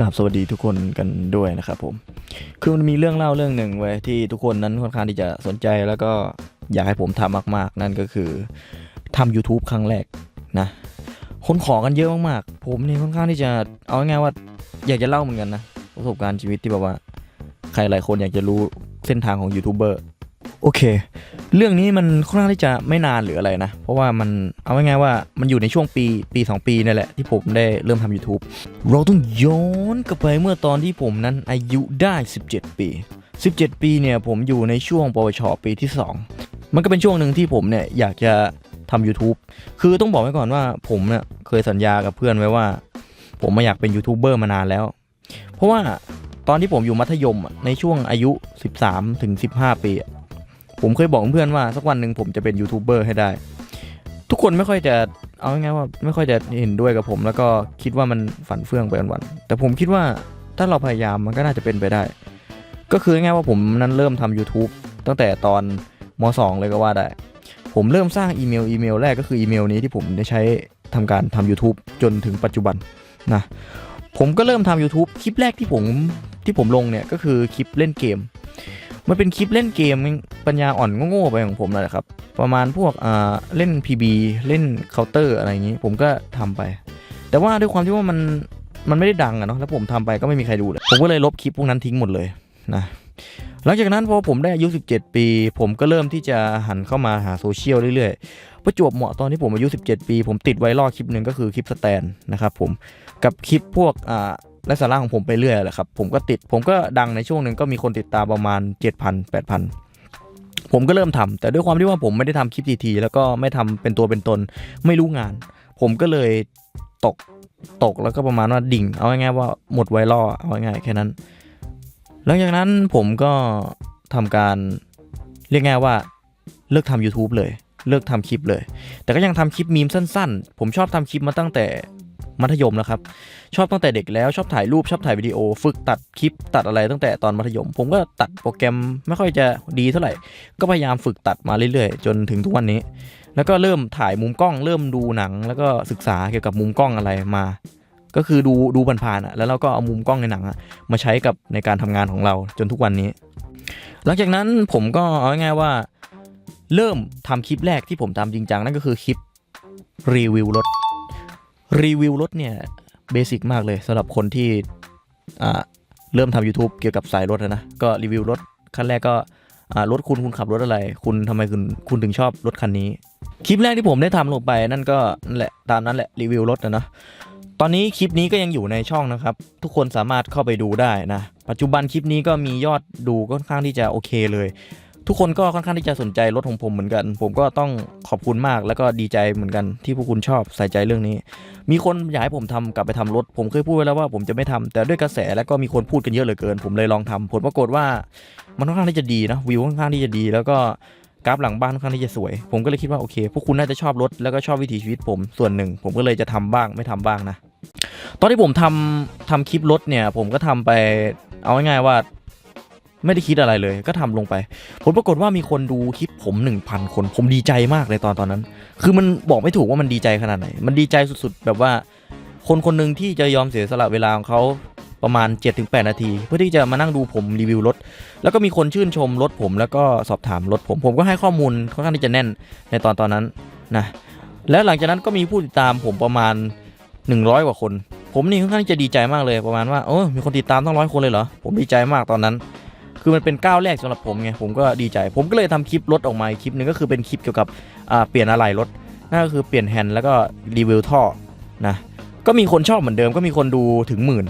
กราบสวัสดีทุกคนกันด้วยนะครับผม คือมันมีเรื่องเล่าเรื่องหนึ่งไว้ที่ทุกคนนั้นค่อนข้างที่จะสนใจแล้วก็อยากให้ผมทำมาก ๆ นั่นก็คือทำ YouTube ครั้งแรกนะ คนขอกันเยอะมากๆ ผมนี่ค่อนข้างที่จะเอาง่ายๆว่าอยากจะเล่าเหมือนกันนะประสบการณ์ชีวิตที่แบบว่า ใครหลายคนอยากจะรู้เส้นทางของยูทูบเบอร์โอเค เรื่องนี้มันค่อนข้างที่จะไม่นานหรืออะไรนะ เพราะว่ามันเอาง่ายๆว่ามันอยู่ในช่วงปีปี 2 ปีนี่แหละที่ผมได้เริ่มทำ YouTube เราต้องย้อนกลับไปเมื่อตอนที่ผมนั้นอายุได้ 17 ปี 17 ปีเนี่ยผมอยู่ในช่วงปวชปีที่ 2 มันก็เป็นช่วงหนึ่งที่ผมเนี่ยอยากจะทำ YouTube คือต้องบอกไว้ก่อนว่าผมเนี่ยเคยสัญญากับเพื่อนไว้ว่า ผมมาอยากเป็นยูทูบเบอร์มานานแล้ว เพราะว่าตอนที่ผมอยู่มัธยมในช่วงอายุ 13ถึง15 ปี ผมเคยบอกเพื่อนว่าสักวันหนึ่งผมจะเป็นยูทูบเบอร์ให้ได้ ทุกคนไม่ค่อยจะเอาง่ายว่าไม่ค่อยจะเห็นด้วยกับผม แล้วก็คิดว่ามันฝันเฟื่องไปวันๆแต่ผมคิดว่าถ้าเราพยายามมันก็น่าจะเป็นไปได้ ก็คือง่ายว่าผมนั้นเริ่มทำ YouTube ตั้งแต่ตอนม .2 เลยก็ว่าได้ ผมเริ่มสร้างอีเมลอีเมลแรกก็คืออีเมลนี้ที่ผมได้ใช้ทำการทำ YouTube จนถึงปัจจุบันนะผมก็เริ่มทำ YouTube คลิปแรกที่ผมที่ผมลงเนี่ยก็คือคลิปเล่นเกม มันเป็นคลิปเล่นเกมปัญญาอ่อนโง่ๆไปของผมนั่นแหละครับ ประมาณพวกอ่าเล่น PB เล่นเคาน์เตอร์อะไรอย่างนี้ ผมก็ทำไป แต่ว่าด้วยความที่ว่ามันมันไม่ได้ดังอะเนาะแล้วผมทำไปก็ไม่มีใครดูเลยผมก็เลยลบคลิปพวกนั้นทิ้งหมดเลยนะหลังจากนั้นพอผมได้อายุ 17 ปี ผมก็เริ่มที่จะหันเข้ามาหาโซเชียลเรื่อยๆ ประจวบเหมาะตอนที่ผมอายุ 17 ปี ผมติดไวรัลคลิปหนึ่งก็คือคลิปสแตนนะครับผม กับคลิปพวกอ่า และสาระของผมไปเรื่อยแหละครับ ผมก็ติดผมก็ดังในช่วงหนึ่งก็มีคนติดตามประมาณ 7,000 8,000 ผมก็เริ่มทำแต่ด้วยความที่ว่าผมไม่ได้ทำคลิปทีๆแล้วก็ไม่ทำเป็นตัวเป็นตน ไม่รู้งาน ผมก็เลยตกตกแล้วก็ประมาณว่าดิ่ง เอาง่ายๆว่าหมดไวรัลเอาง่ายๆแค่นั้น หลังจากนั้นผมก็ทำการเรียกง่ายว่าเลิกทำ YouTube เลยเลิกทำคลิปเลย แต่ก็ยังทำคลิปมีมสั้น ๆ ผมชอบทำคลิปมาตั้งแต่ มัธยมแล้วครับ ชอบตั้งแต่เด็กแล้วชอบถ่ายรูปชอบถ่ายวิดีโอ ฝึกตัดคลิปตัดอะไรตั้งแต่ตอนมัธยม ผมก็ตัดโปรแกรมไม่ค่อยจะดีเท่าไหร่ ก็พยายามฝึกตัดมาเรื่อยๆ จนถึงทุกวันนี้ แล้วก็เริ่มถ่ายมุมกล้อง เริ่มดูหนัง แล้วก็ศึกษาเกี่ยวกับมุมกล้องอะไรมา ก็คือดูดูผ่านๆอะแล้วเราก็เอามุมกล้องในหนังมาใช้กับในการทำงานของเราจนทุกวันนี้ หลังจากนั้นผมก็เอาง่ายๆว่าเริ่มทำคลิปแรกที่ผมทำจริงจังนั่นก็คือคลิปรีวิวรถ รีวิวรถเนี่ยเบสิกมากเลยสำหรับคนที่เริ่มทำ YouTube เกี่ยวกับสายรถนะ ก็รีวิวรถคันแรกก็รถคุณคุณขับรถอะไร คุณทำไมคุณคุณถึงชอบรถคันนี้ คลิปแรกที่ผมได้ทำลงไปนั่นก็นั่นแหละตามนั้นแหละรีวิวรถนะนะตอนนี้คลิปนี้ก็ยังอยู่ในช่องนะครับ ทุกคนสามารถเข้าไปดูได้นะ ปัจจุบันคลิปนี้ก็มียอดดูค่อนข้างที่จะโอเคเลย ทุกคนก็ค่อนข้างที่จะสนใจรถของผมเหมือนกัน ผมก็ต้องขอบคุณมากแล้วก็ดีใจเหมือนกันที่พวกคุณชอบใส่ใจเรื่องนี้ มีคนอยากให้ผมทำกลับไปทำรถ ผมเคยพูดไว้แล้วว่าผมจะไม่ทำแต่ด้วยกระแสแล้วก็มีคนพูดกันเยอะเหลือเกิน ผมเลยลองทำผลปรากฏว่ามันค่อนข้างที่จะดีนะวิวค่อนข้างที่จะดี แล้วก็กราฟหลังบ้านค่อนข้างที่จะสวย ผมก็เลยคิดว่าโอเค พวกคุณน่าจะชอบรถแล้วก็ชอบวิถีชีวิตผมส่วนหนึ่ง ผมก็เลยจะทำบ้างไม่ทำบ้างนะตอนที่ผมทำทำคลิปรถเนี่ย ผมก็ทำไปเอาง่ายๆว่า ไม่ได้คิดอะไรเลย ก็ทำลงไป ผลปรากฏว่ามีคนดูคลิปผม 1,000 คน ผมดีใจมากเลยตอนตอนนั้น คือมันบอกไม่ถูกว่ามันดีใจขนาดไหน มันดีใจสุดๆ แบบว่า คนคนหนึ่งที่จะยอมเสียสละเวลาของเขาประมาณ 7-8 นาที เพื่อที่จะมานั่งดูผมรีวิวรถ แล้วก็มีคนชื่นชมรถผม แล้วก็สอบถามรถผม ผมก็ให้ข้อมูลค่อนข้างที่จะแน่นในตอนตอนนั้นนะ แล้วหลังจากนั้นก็มีผู้ติดตามผมประมาณ 100 กว่าคน ผมนี่ค่อนข้างที่จะดีใจมากเลยประมาณว่า โอ้มีคนติดตามตั้งร้อยคนเลยเหรอ ผมดีใจมากตอนนั้น คือมันเป็นก้าวแรกสำหรับผมไงผมก็ดีใจ ผมก็เลยทำคลิปรถออกมาคลิปหนึ่งก็คือเป็นคลิปเกี่ยวกับเปลี่ยนอะไหล่รถนั่นก็คือเปลี่ยนแฮนด์แล้วก็รีวิวท่อนะก็มีคนชอบเหมือนเดิมก็มีคนดูถึงหมื่น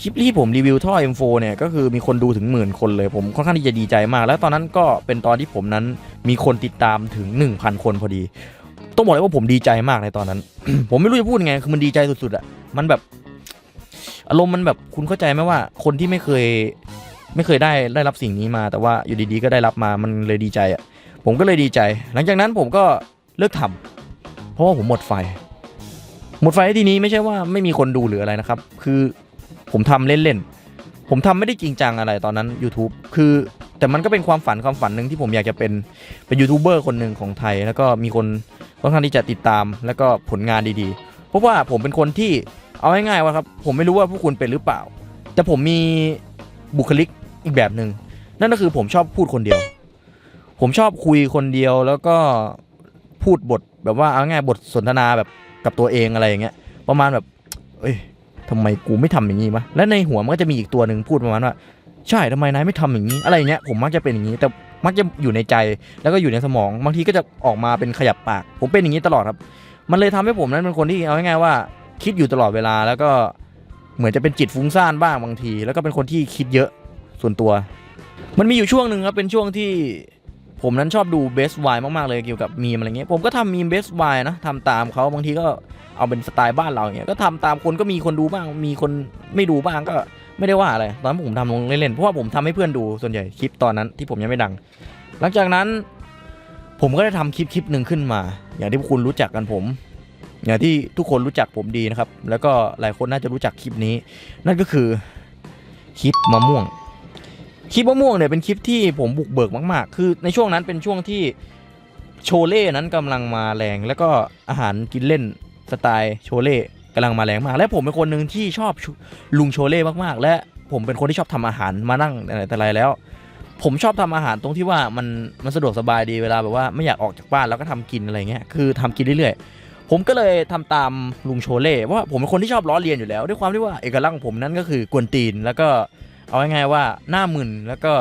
คลิปที่ผมรีวิวท่อ M4 เนี่ยก็คือมีคนดูถึงหมื่นคนเลย ผมค่อนข้างที่จะดีใจมาก แล้วตอนนั้นก็เป็นตอนที่ผมนั้นมีคนติดตามถึง 1,000 คนพอดี ต้องบอกเลยว่าผมดีใจมากในตอนนั้น ผมไม่รู้จะพูดไงคือมันดีใจสุดๆอะมันแบบ อารมณ์มันแบบคุณเข้าใจไหมว่า คนที่ไม่เคย ไม่เคยได้ได้รับสิ่งนี้มา แต่ว่าอยู่ดีๆก็ได้รับมามันเลยดีใจอะผมก็เลยดีใจ หลังจากนั้นผมก็เลิกทำเพราะว่าผมหมดไฟ หมดไฟที่นี้ไม่ใช่ว่าไม่มีคนดูหรืออะไรนะครับ คือผมทำเล่นๆผมทำไม่ได้จริงจังอะไรตอนนั้น YouTube คือแต่มันก็เป็นความฝันความฝันหนึ่งที่ผมอยากจะเป็นเป็นยูทูบเบอร์คนหนึ่งของไทย แล้วก็มีคนค่อนข้างที่จะติดตามแล้วก็ผลงานดีๆ เพราะว่าผมเป็นคนที่เอาง่ายๆว่าครับผมไม่รู้ว่าพวกคุณเป็นหรือเปล่า แต่ผมมี บุคลิกอีกแบบหนึ่งนั่นก็คือผมชอบพูดคนเดียว ผมชอบคุยคนเดียวแล้วก็พูดบทแบบว่าเอาง่ายบทสนทนาแบบกับตัวเองอะไรอย่างเงี้ยประมาณแบบ เอ้ยทำไมกูไม่ทำอย่างนี้วะและในหัวมันก็จะมีอีกตัวหนึ่งพูดประมาณว่า ใช่ทำไมนายไม่ทำอย่างนี้ อะไรอย่างเงี้ยผมมักจะเป็นอย่างนี้ แต่มักจะอยู่ในใจแล้วก็อยู่ในสมองบางทีก็จะออกมาเป็นขยับปาก ผมเป็นอย่างนี้ตลอดครับ มันเลยทำให้ผมนั้นเป็นคนที่เอาง่ายๆว่า คิดอยู่ตลอดเวลาแล้วก็ เหมือนจะเป็นจิตฟุ้งซ่านบ้างบางที แล้วก็เป็นคนที่คิดเยอะส่วนตัว มันมีอยู่ช่วงหนึ่งครับเป็นช่วงที่ผมนั้นชอบดูเบสไวมากๆเลยเกี่ยวกับมีมอะไรเงี้ยผมก็ทำมีมเบสไวนะทำตามเขาบางทีก็เอาเป็นสไตล์บ้านเราอย่างเงี้ยก็ทำตามคนก็มีคนดูบ้าง มีคนไม่ดูบ้างก็ไม่ได้ว่าอะไร ตอนนั้นผมทำลงเล่นๆเพราะว่าผมทำให้เพื่อนดูส่วนใหญ่คลิปตอนนั้นที่ผมยังไม่ดัง หลังจากนั้น ผมก็ได้ทำคลิปคลิปหนึ่งขึ้นมา อย่างที่คุณรู้จักกันผม อย่างที่ทุกคนรู้จักผมดีนะครับ แล้วก็หลายคนน่าจะรู้จักคลิปนี้ นั่นก็คือคลิปมะม่วง คลิปมะม่วงเนี่ยเป็นคลิปที่ผมบุกเบิกมาก ๆ คือในช่วงนั้นเป็นช่วงที่โชเล่นั้นกำลังมาแรง แล้วก็อาหารกินเล่นสไตล์โชเล่กำลังมาแรงมาก และผมเป็นคนหนึ่งที่ชอบลุงโชเล่มากๆ และผมเป็นคนที่ชอบทำอาหารมานั่งแต่ไหนแต่ไรแล้ว ผมชอบทำอาหารตรงที่ว่ามันมันสะดวกสบายดีเวลาแบบว่าไม่อยากออกจากบ้านแล้วก็ทำกินอะไรเงี้ยคือทำกินเรื่อยๆ ผมก็เลยทำตามลุงโชเล่ว่าผมเป็นคนที่ชอบล้อเลียนอยู่แล้ว ด้วยความที่ว่าเอกลักษณ์ของผมนั้นก็คือกวนตีน แล้วก็เอาง่ายๆว่าหน้ามึนแล้วก็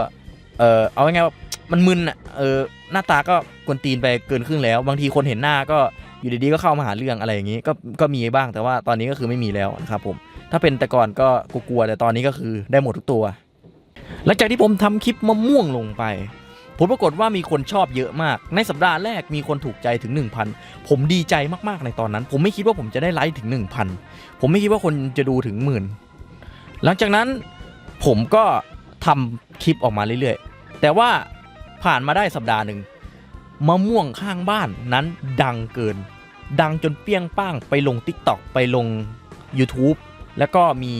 เออเอาง่ายๆว่ามันมึนอะเออหน้าตาก็กวนตีนไปเกินครึ่งแล้ว บางทีคนเห็นหน้าก็อยู่ดีๆก็เข้ามาหาเรื่องอะไรอย่างนี้ก็ก็มีบ้างแต่ว่าตอนนี้ก็คือไม่มีแล้วนะครับผมถ้าเป็นแต่ก่อนก็กลัวแต่ตอนนี้ก็คือได้หมดทุกตัว หลังจากที่ผมทำคลิปมะม่วงลงไป ผลปรากฏว่ามีคนชอบเยอะมาก ในสัปดาห์แรกมีคนถูกใจถึง 1,000 ผมดีใจมากๆในตอนนั้น ผมไม่คิดว่าผมจะได้ไลค์ถึง 1,000 ผมไม่คิดว่าคนจะดูถึงหมื่นหลังจากนั้นผมก็ทำคลิปออกมาเรื่อยๆ แต่ว่าผ่านมาได้สัปดาห์หนึ่งมะม่วงข้างบ้านนั้นดังเกิน ดังจนเปี้ยงป้างไปลง TikTok ไปลง YouTube แล้วก็มี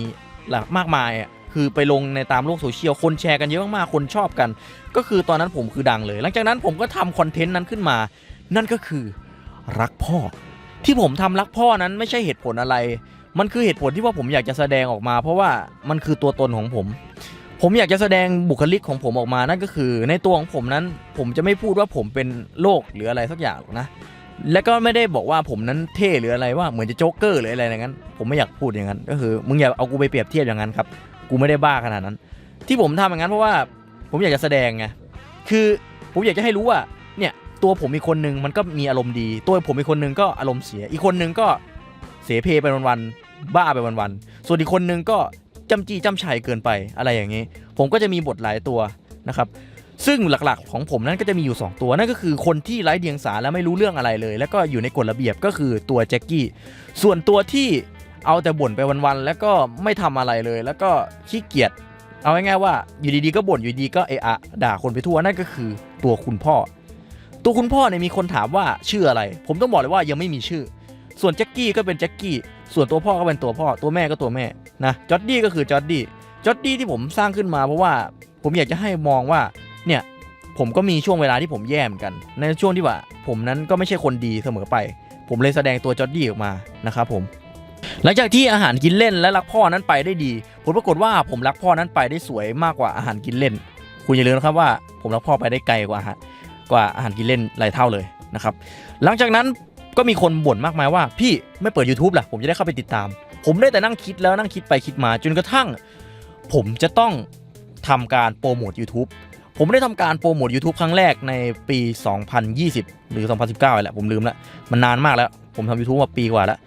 หลากมากมาย คือไปลงในตามโลกโซเชียลคนแชร์กันเยอะมากๆคนชอบกัน ก็คือตอนนั้นผมคือดังเลย หลังจากนั้นผมก็ทำคอนเทนต์นั้นขึ้นมา นั่นก็คือรักพ่อ ที่ผมทำรักพ่อนั้นไม่ใช่เหตุผลอะไร มันคือเหตุผลที่ว่าผมอยากจะแสดงออกมา เพราะว่ามันคือตัวตนของผม ผมอยากจะแสดงบุคลิกของผมออกมา นั่นก็คือ ในตัวของผมนั้น ผมจะไม่พูดว่าผมเป็นโรคหรืออะไรสักอย่างหรอกนะและก็ไม่ได้บอกว่าผมนั้นเท่หรืออะไรว่าเหมือนจะโจ๊กเกอร์หรืออะไรอย่างนั้น ผมไม่อยากพูดอย่างนั้น ก็คือมึงอย่าเอากูไปเปรียบเทียบอย่างนั้นครับ กูไม่ได้บ้าขนาดนั้น ที่ผมทำอย่างนั้นเพราะว่าผมอยากจะแสดงไงคือผมอยากจะให้รู้ว่าเนี่ยตัวผมอีกคนนึงมันก็มีอารมณ์ดี ตัวผมอีกคนนึงก็อารมณ์เสีย อีกคนนึงก็เสเพไปวันๆบ้าไปวันๆส่วนอีกคนนึงก็จำจี้จำชัยเกินไปอะไรอย่างนี้ ผมก็จะมีบทหลายตัวนะครับซึ่งหลักๆ ของผมนั้นก็จะมีอยู่ 2 ตัวนั่นก็คือคนที่ไร้เดียงสาและไม่รู้เรื่องอะไรเลย แล้วก็อยู่ในกฎระเบียบก็คือตัวแจ็คกี้ส่วนตัวที่ เอาแต่บ่นไปวันๆแล้วก็ไม่ทำอะไรเลย แล้วก็ขี้เกียจเอาง่ายๆว่าอยู่ดีๆก็บ่นอยู่ดีๆก็เอะอะด่าคนไปทั่วนั่นก็คือตัวคุณพ่อ ตัวคุณพ่อเนี่ยมีคนถามว่าชื่ออะไร ผมต้องบอกเลยว่ายังไม่มีชื่อ ส่วนแจ็คกี้ก็เป็นแจ็คกี้ส่วนตัวพ่อก็เป็นตัวพ่อ ตัวแม่ก็ตัวแม่นะจอดดี้ก็คือจอดดี้จอดดี้ที่ผมสร้างขึ้นมาเพราะว่าผมอยากจะให้มองว่าเนี่ยผมก็มีช่วงเวลาที่ผมแย่เหมือนกัน ในช่วงที่ว่า ผมนั้นก็ไม่ใช่คนดีเสมอไป ผมเลยแสดงตัวจอร์ดี้ออกมานะครับผม หลังจากที่อาหารกินเล่นและรักพ่อนั้นไปได้ดี ผลปรากฏว่าผมรักพ่อนั้นไปได้สวยมากกว่าอาหารกินเล่น คุณอย่าลืมนะครับว่าผมรักพ่อไปได้ไกลกว่าอาหารกว่าอาหารกินเล่นหลายเท่าเลยนะครับ หลังจากนั้นก็มีคนบ่นมากมายว่า พี่ไม่เปิด YouTube ล่ะ ผมจะได้เข้าไปติดตาม ผมได้แต่นั่งคิดแล้วนั่งคิดไปคิดมาจนกระทั่ง ผมจะต้องทำการโปรโมท YouTube ผมได้ทำการโปรโมท YouTube ครั้งแรกในปี 2020 หรือ 2019แหละผมลืมล้วมันนานมากแล้ว ผมทำ YouTube มาปีกว่าแล้ว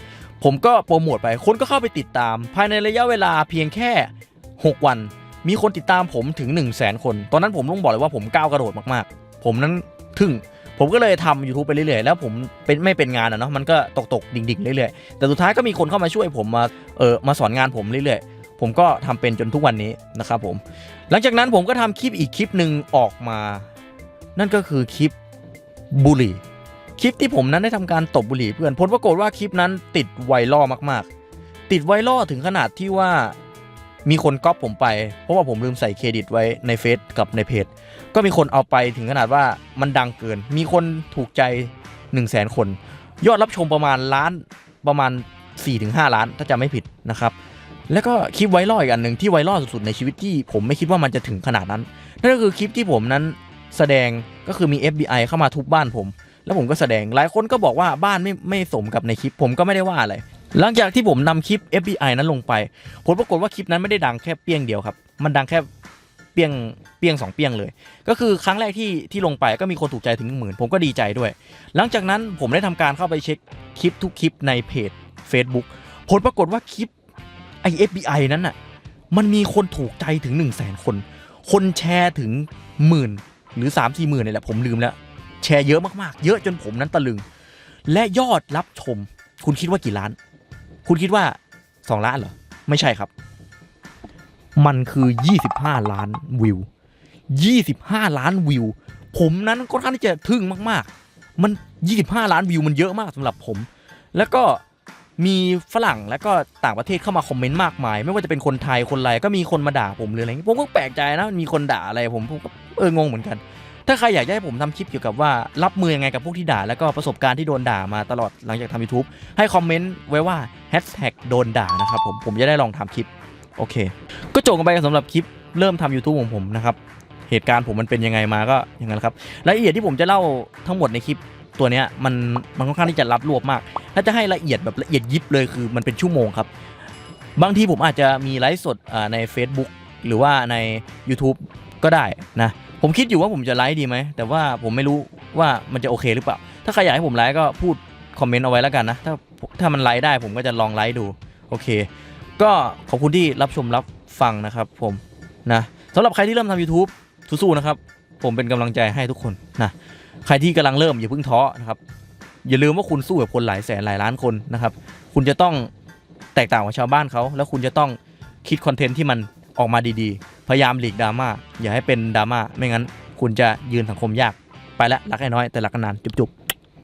ผมก็โปรโมทไปคนก็เข้าไปติดตาม ภายในระยะเวลาเพียงแค่ 6 วัน มีคนติดตามผมถึง 1 0 0 0 0แสนคน ตอนนั้นผมต้องบอกเลยว่าผมก้าวกระโดดมากๆ ผมนั้นทึ่งผมก็เลยทำ YouTube ไปเรื่อยๆ แล้วผมเป็นไม่เป็นงานอะเนาะมันก็ตกตกดิ่งๆ เรื่อยๆ แต่สุดท้ายก็มีคนเข้ามาช่วยผมมาเออมาสอนงานผมเรื่อยๆ ผมก็ทำเป็นจนทุกวันนี้นะครับผม หลังจากนั้นผมก็ทำคลิปอีกคลิปหนึ่งออกมา นั่นก็คือคลิปบุหรี่ คลิปที่ผมนั้นได้ทำการตบบุหรี่เพื่อนผลปรากฏว่าคลิปนั้นติดไวรัลมากๆ ติดไวรัลถึงขนาดที่ว่ามีคนก๊อปผมไป เพราะว่าผมลืมใส่เครดิตไว้ในเฟซกับในเพจ ก็มีคนเอาไปถึงขนาดว่ามันดังเกิน มีคนถูกใจ 1 0 0 0 0แสนคน ยอดรับชมประมาณล้านประมาณ 4-5 ล้านถ้าจำไม่ผิดนะครับ แล้วก็คลิปไวรัลอีกอันหนึ่งที่ไวรัลสุดๆในชีวิตที่ผมไม่คิดว่ามันจะถึงขนาดนั้น นั่นก็คือคลิปที่ผมนั้นแสดงก็คือมี FBI เข้ามาทุบบ้านผม แล้วผมก็แสดงหลายคนก็บอกว่าบ้านไม่ไม่สมกับในคลิป ผมก็ไม่ได้ว่าอะไร หลังจากที่ผมนำคลิป FBI นั้นลงไป ผลปรากฏว่าคลิปนั้นไม่ได้ดังแค่เปี้ยงเดียวครับ มันดังแค่เปี้ยงเปี้ยงสองเปี้ยงเลย ก็คือครั้งแรกที่ที่ลงไปก็มีคนถูกใจถึงหมื่นผมก็ดีใจด้วย หลังจากนั้นผมได้ทำการเข้าไปเช็คคลิปทุกคลิปในเพจ Facebook ผลปรากฏว่าคลิปไอ FBI นั้นน่ะมันมีคนถูกใจถึง1 0 0 0 0แสนคน คนแชร์ถึงหมื่นหรือ3 4หมื่นนี่แหละผมลืมแล้ว แชร์เยอะมากๆ เยอะจนผมนั้นตะลึง และยอดรับชม คุณคิดว่ากี่ล้าน คุณคิดว่า 2 ล้านเหรอ ไม่ใช่ครับ มันคือ 25 ล้านวิว 25 ล้านวิว ผมนั้นค่อนข้างที่จะทึ่งมาก ๆ มัน 25 ล้านวิวมันเยอะมากสำหรับผม แล้วก็มีฝรั่งแล้วก็ต่างประเทศเข้ามาคอมเมนต์มากมาย ไม่ว่าจะเป็นคนไทยคนไรก็มีคนมาด่าผมหรืออะไรอย่างงี้ผมก็แปลกใจนะมีคนด่าอะไรผมผมก็เอองงเหมือนกัน ถ้าใครอยากให้ผมทำคลิปเกี่ยวกับว่ารับมือยังไงกับพวกที่ด่า แล้วก็ประสบการณ์ที่โดนด่ามาตลอดหลังจากทำ YouTube ให้คอมเมนต์ไว้ว่าแฮชแท็กโดนด่านะครับผมผมจะได้ลองทำคลิปโอเค ก็จบกันไปสำหรับคลิปเริ่มทำ YouTube ของผมนะครับเหตุการณ์ผมมันเป็นยังไงมาก็อย่างนั้นครับรายละเอียดที่ผมจะเล่าทั้งหมดในคลิปตัวเนี้ยมันมันค่อนข้างที่จะรับรวบมาก ถ้าจะให้ละเอียดแบบละเอียดยิบเลยคือมันเป็นชั่วโมงครับ บางทีผมอาจจะมีไลฟ์สดใน Facebook หรือว่าใน YouTube ก็ได้นะ ผมคิดอยู่ว่าผมจะไลฟ์ดีไหม แต่ว่าผมไม่รู้ว่ามันจะโอเคหรือเปล่า ถ้าใครอยากให้ผมไลฟ์ก็พูดคอมเมนต์เอาไว้แล้วกันนะ ถ้าถ้ามันไลฟ์ได้ผมก็จะลองไลฟ์ดู โอเค ก็ขอบคุณที่รับชมรับฟังนะครับผมนะสำหรับใครที่เริ่มทำ YouTube สู้ๆนะครับ ผมเป็นกำลังใจให้ทุกคนนะใครที่กำลังเริ่มอย่าเพิ่งท้อนะครับอย่าลืมว่าคุณสู้กับคนหลายแสนหลายล้านคนนะครับ คุณจะต้องแตกต่างกับชาวบ้านเขา แล้วคุณจะต้องคิดคอนเทนต์ที่มัน ออกมาดีๆ พยายามหลีกดราม่าอย่าให้เป็นดราม่าไม่งั้น คุณจะยืนสังคมยากไปละรักให้น้อยแต่รักกันนานจุ๊บๆ